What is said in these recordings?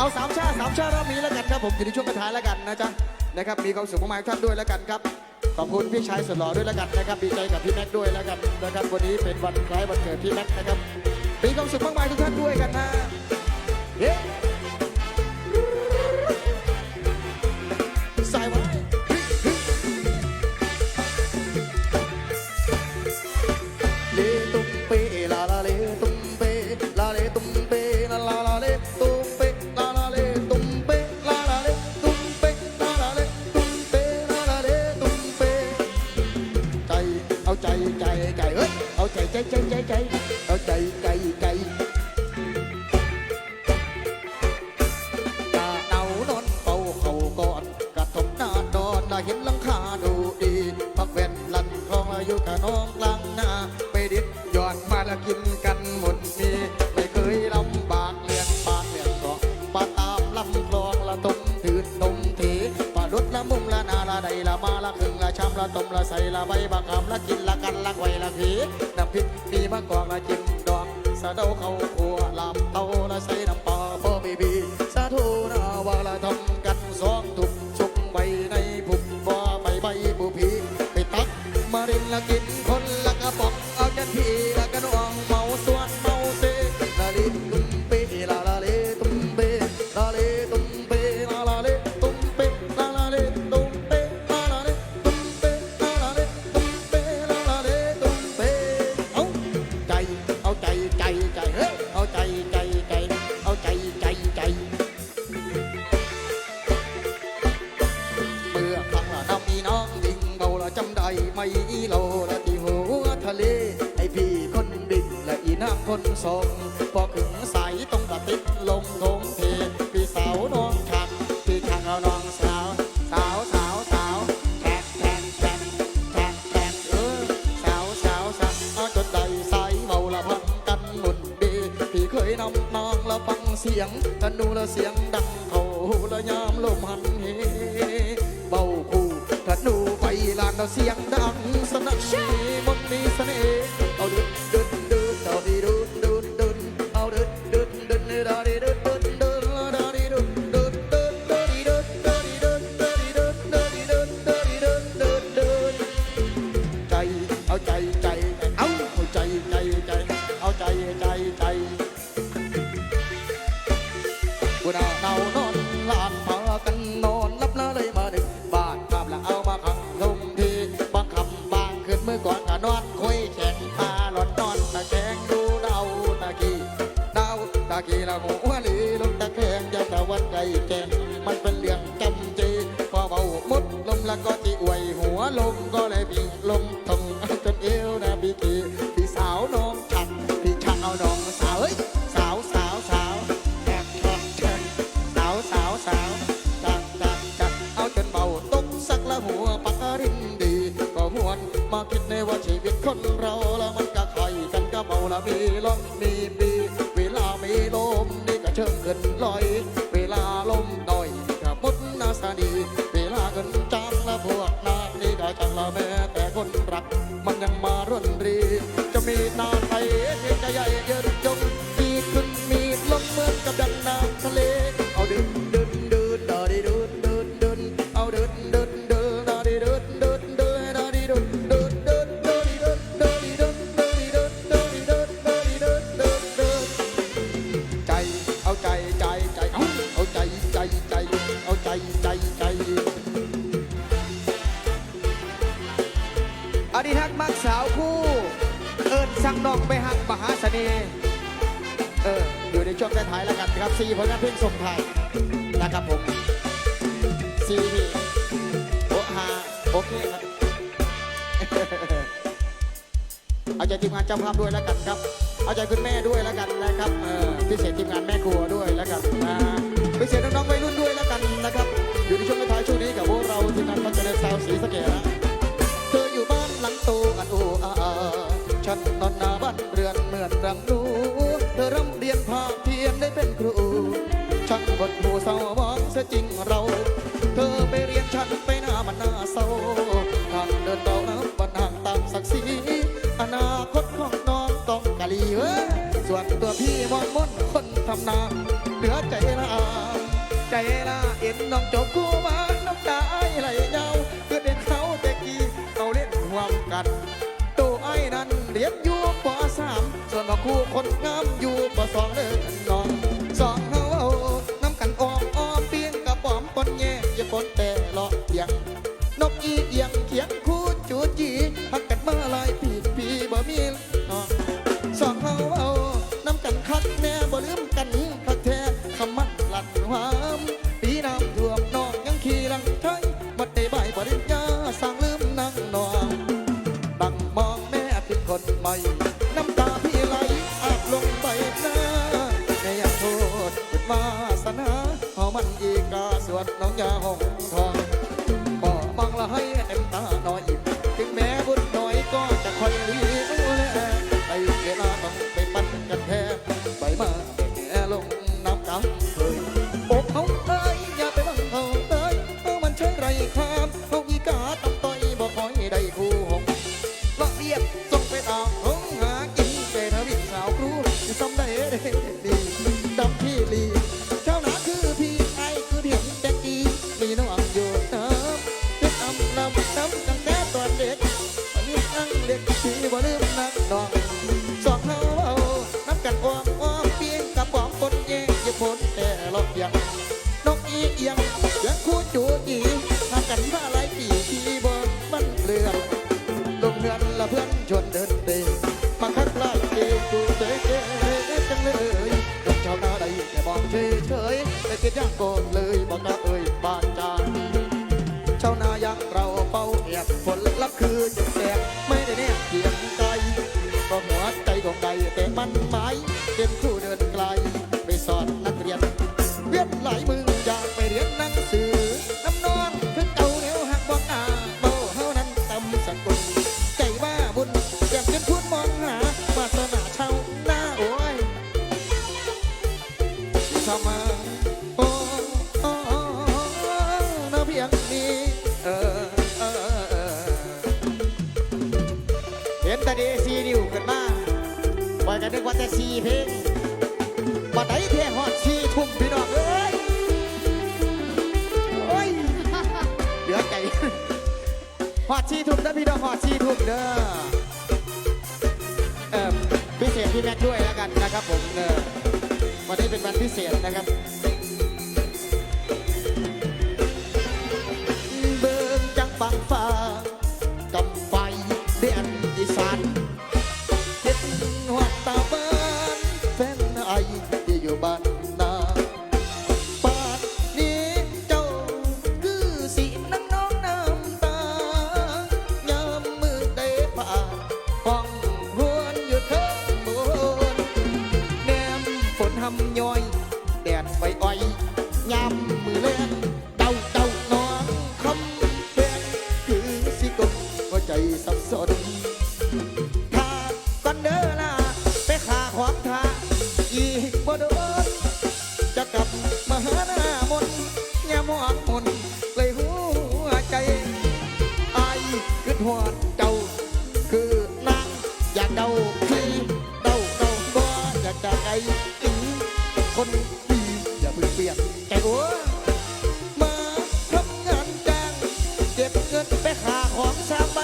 เอาสามชาติสามชาติรอบนี้แล้วกันครับผมอยู่ในช่วงกระท้ายแล้วกันนะจ๊ะนะครับมีความสุขมากๆทุกท่านด้วยแล้วกันครับขอบคุณพี่ชายสุดหล่อด้วยแล้วกันนะครับดีใจกับพี่แม็กซ์ด้วยแล้วกันนะครับวันนี้เป็นวันคล้ายวันเกิดพี่แม็กซ์นะครับมีความสุขมากๆทุกท่านด้วยกันนะเฮ้ำละต้มละใส่ละใบบักคำละกินละกันละไว้ละผีน้ำพริกมีมะกอกละจิ้มดอกสะเดาเขาขัวลำเตาละใส่น้ำ นางคนส่งพอถึงสายต้องกระติดลมทงเทพี่สาวน้องชักพี่ชักเอาน้องสาว สาวสาวสาวแทกแทกแทกแทกแทกเออสาวสาวสาวเอาจนได้สเบาละพันกันหมุนดีพี่เคยนำนางละฟังเสียงธนูละเสียงดังเขาละยามลมหันเหเบาคู่ธนูไฟลานเราเสียงดังสนั่นมนมีเสน่ห์เอาดึด มื่อก่อนก็นอนคุยแข่งตาหลอนนอนตะแคงดูดาวตะกี้ดาวตะกี้ละหัวหลีลงตะแคงยาวตะวันไกลแกงมันเป็นเรื่องจำจีพอเบามุดลมแล้วก็จีอวยหัวลมก็เลยพิงลมทงจนเอวนะพี่กีพี่สาวน้องชักพี่ชักเอาน้องสาวเฮ้ยสาวสาวสาวแทกแทกแทกสาวสาวสาวจักจักจักเอาจนเบาตกสักละหัวปักริน มาคิดในว่าชีวิตคนเราแล้วมันก็คอยกันก็เมาละมีลมมีปีเวลามีลมนี่ก็เชิงเกินลอย เวลาลมหน่อยก็มุดนาสนีเวลาเงินจังละพวกนานี่ก็จังละแม้ ท้ายแล้วกันครับซีผลงานเพลงส่งไทายนะครับผมซีพี่โอฮาโอเคครับเอาใจทีมงานเจ้าภาพด้วยแล้วกันครับ เอาใจคุณแม่ด้วยแล้วกันนะครับพิเศษทีมงานแม่ครัวด้วยแล้วกันอ่าพิเศษน้องๆวัยรุ่นด้วยแล้วกันนะครับ อยู่ในช่วงท้ายช่วงนี้กับพวกเราทีมงานพัฒนาสาวสีสะเกษนะเธออยู่บ้านหลังโตอันโออาอาฉันนอนหน้าบ้านเรือนเหมือนรังรูเธอร่ำเรียนภาค เป็นครูช่างบทหูเศร้าบอกเสียจริงเรา เธอไปเรียนฉันไปหน้ามันหน้าเศร้าทางเดินต่อานับบันห่างตามศักดิ์ศรีอนาคตของน้องต้องกะลีเว้ส่วนตัวพี่มองมนคนทำนาเหลือใจละอาใจละเอ็นน้องจบคู่มาน้ำตาไหลเงาเกิดเด็กเขาแต่กี้เอาเล่นห่วมกันตัวไอ้นั้นเรียนอยู่ป .3 ส่วนมาคู่คนงามอยู่ป .2 เด้ วันอีกาสวดน้องยาหง จังเลยลูกชาวนาใดแต่บอกเฉยเฉยแต่เจ๊ย่างก่อนเลยบอกนะ นึกว่าแต่สี่เพลงบัดไดเทหอดสี่ทุ่มพี่น้องเอ้ยโอ้ยเหลือใจหอดสี่ทุ่มนะพี่น้องหอดสี่ทุ่มเด้อเออพิเศษพี่แม็กด้วยแล้วกันนะครับผมเออวันนี้เป็นวันพิเศษนะครับเบิ่งจังบังฟ้า หัวเจ้า คือนางอยากเดาที่เดาเดาก็อยากจะไกลถึคนดีอย่าเพิ่งเปลี่ยนแต่โอ้มาทำงานจ้างเก็บเงินไปหาของสามใบ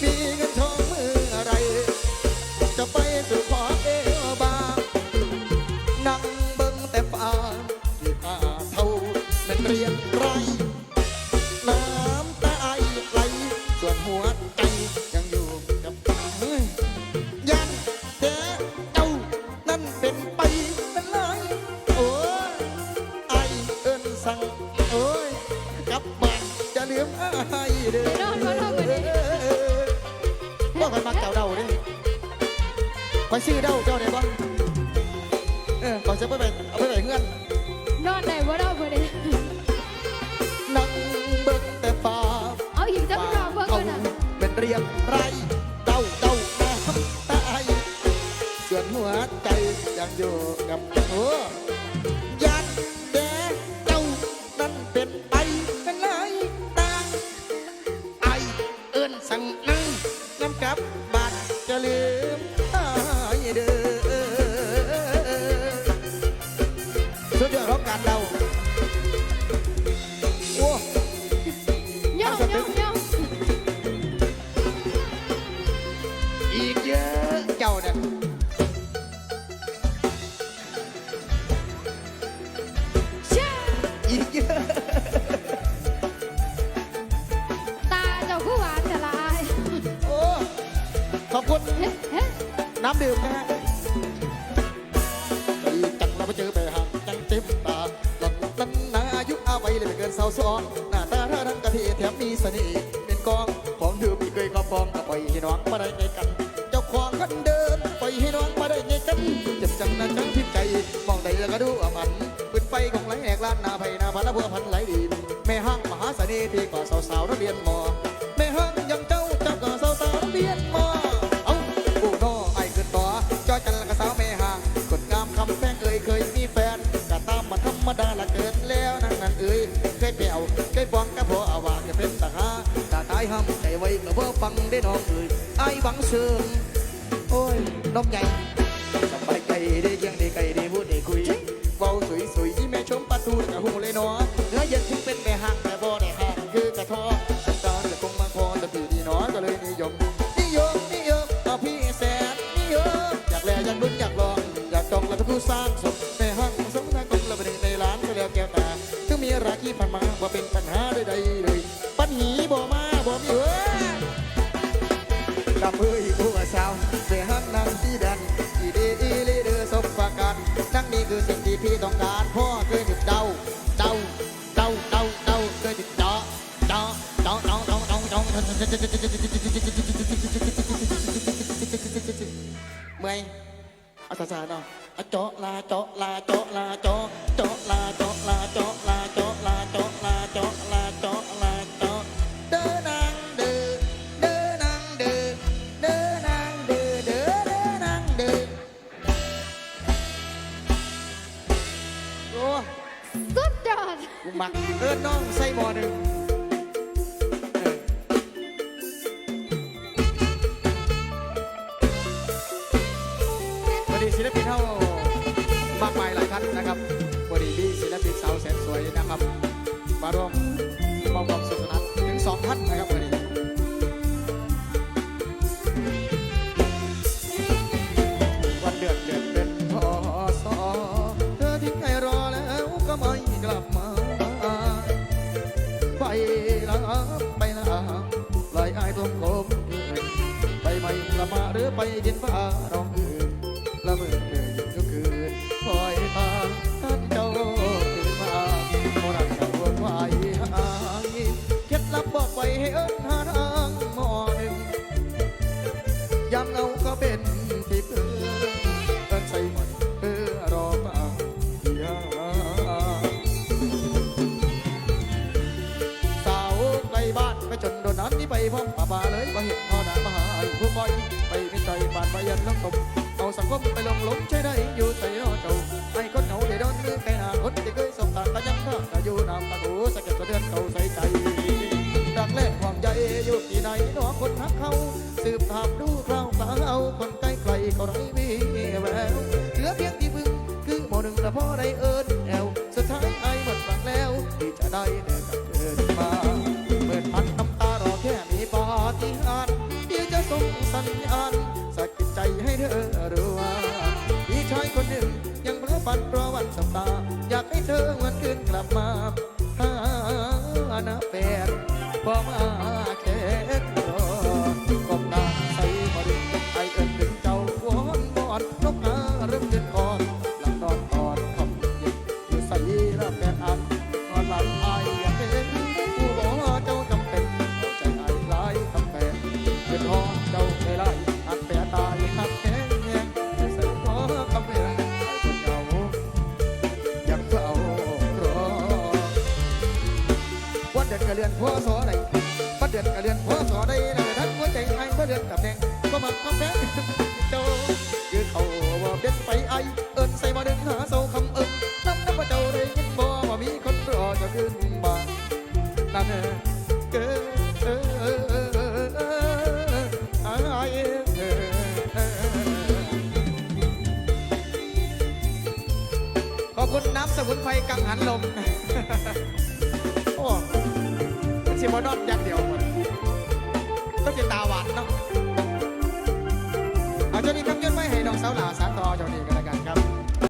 มีเงินทองมืออะไร จะไปสู่ขอเอวบางนั่งเบิ่งแต่ป่าที่ป่าเท่านั้นเรียงไร สุดยอดของการเดาโอ้ย่องย่องย่องอีกเยอะเจ้าเนี่ยอีกเยอะตาเจ้าคู่หวานจะลายโอ้ขอบคุณน้ำดื่มนะฮะดีจังเราไปเจอไปหา อาว้เลยไม่เกินสาวซ้อนหน้าตาท่าทางกะทิแถมมีเสน่ห์เป็นกองของดื่มที่เคยครอบครองก็ปล่อยให้น้องมาได้ไงกัน เจ้าของคนเดินปล่อยให้น้องมาได้ไงกันเจ็บจังนะจังทิพย์ใจมองใดแล้วก็ดูอะมันปืนไฟของไหลแหกล้านนาไผ่นาพันละพัวพันไหลดีแม่ห้างมหาเสน่ห์ที่ก่อสาวๆนักเรียนมอแม่ห้างยังเจ้าเจ้าก่อสาวๆนักเรียนมอเอ้ากูโน่ไอ้ขึ้นต่อจอยจันละก็สาวแม่ห้างกดงามคำแพงเอ่ยเคยมีแฟนก็ตามมาธรรมดาละเกิน เคยเปี่ยวเคยปองกับพ่ออาวาจะเป็นตาหาตาตายห้ำใจไว้ก็บ่ฟังได้น้องเอ่ยไอ้บังเชิงโอ้ยนมใหญ่สบายใจได้เยังได้ไก่ได้พูดได้คุยเบาสวยสวยที่แม่ชมปลาทูกะหูเลยเนาะเนื้อเย็นถึงเป็นแม่ห่างแต่บ่ได้ห่างคือกระทอสังการจะคงมาคอแต่ตื่นดีเนาะก็เลยนิยมนิยมนิยมเอาพี่แสนนิยมอยากแลอยากลุ้นอยากลองอยากจองแล้วก็ผู้สร้างสม ราคีผ่านมาว่าเป็นปัญหาใดๆเลย ปัญหาบ่มาบ่มีเอ้ยกับเพื่อผู้สาวเสียหักนางที่ดันอีดีอีลีเดอสบประกันนั่งนี่คือสิ่งที่พี่ต้องการพ่อเคยติดเดาเดาเดาเดาเดาเคยติดเจาะเจาะเจาะเจาะเจาะเจาะเจาะเมื่อยอาจารย์เนาะ เจาะลาเจาะลาเจาะลาเจาะเจาะลาเจาะลาเจาะลาเจาะลาเจาะลาเจาะลาเจาะลาเจาะเดินนางเดินเดินนางเดินเดินนางเดินเดินเดินนางเดินโอ้สุดยอดกูมักเอินน้องใส่หมอหนึ่ง ศิลปินเท่ามากมายหลายท่านนะครับวันนี้มีศิลปินสาวแสนสวยนะครับมาร่วมมอบความสุขสนานถึงสองท่านนะครับวันนี้วันเดือนเดือนเป็นพอสอเธอทิ้งให้รอแล้วก็ไม่กลับมา ไปลาไปลาลอยอายต้องคมเกินไปไม่ลับมาหรือไปดินฟ้าน้องอื่ กลบ้านไปจนโดนน้ำที่ไปพร้อมป่าป่าเลยมาเห็นพ่อหน้ามาหาไอ้ผู้ปล่อยไปไม่ใจบาดไปยันลงตมเอาสังคมไปลงหลงใช้ได้อยู่ใส่รอเจ้าไอ้คนเขาได้โดนมือแค่หน้าคนที่เคยสบตาตายังข้าแต่อยู่น้ำตาหูสะเก็ดสะเทือนเขาใส่ใจรักและห่วงใยอยู่ที่ไหนหนอคนทักเขาสืบถามดูคราวสาวคนใกล้ไกลก็ไร้วีแววเหลือเพียงที่พึ่งคือหมอหนึ่งละพ่อได้เอิญแอวสุดท้ายไอ้หมดหวังแล้วที่จะได้เดินกับ ญญาณสะกิดใจให้เธอรู้ว่าพี่ชายคนหนึ่งยังเพ้อฝันรอวันสัตา อยากให้เธอวันคืนกลับมาหาหน้าแฟนพอมา เดือนกระเลือนพ่อสอใดวันเดือนกะเลือนพ่อสอใดแล้วท่านหัวใจไอ้เมื่เดือนตำแหน่งก็มันความแพ้โจยืนเขาว่าเป็นไปไอ้เอิญใส่มาดึงหาเสาคำเอิญน้ำน้ำว่าเจ้าได้ยินบ่ว่ามีคนรอจะขึ้นมานั่นเออเออเออเออเออเออเออไสิบนอนอย่างเดียวคนก็จะตาหวานเนาะเอาเจ้านี้คำยืนไม้ให้น้องสาวหลา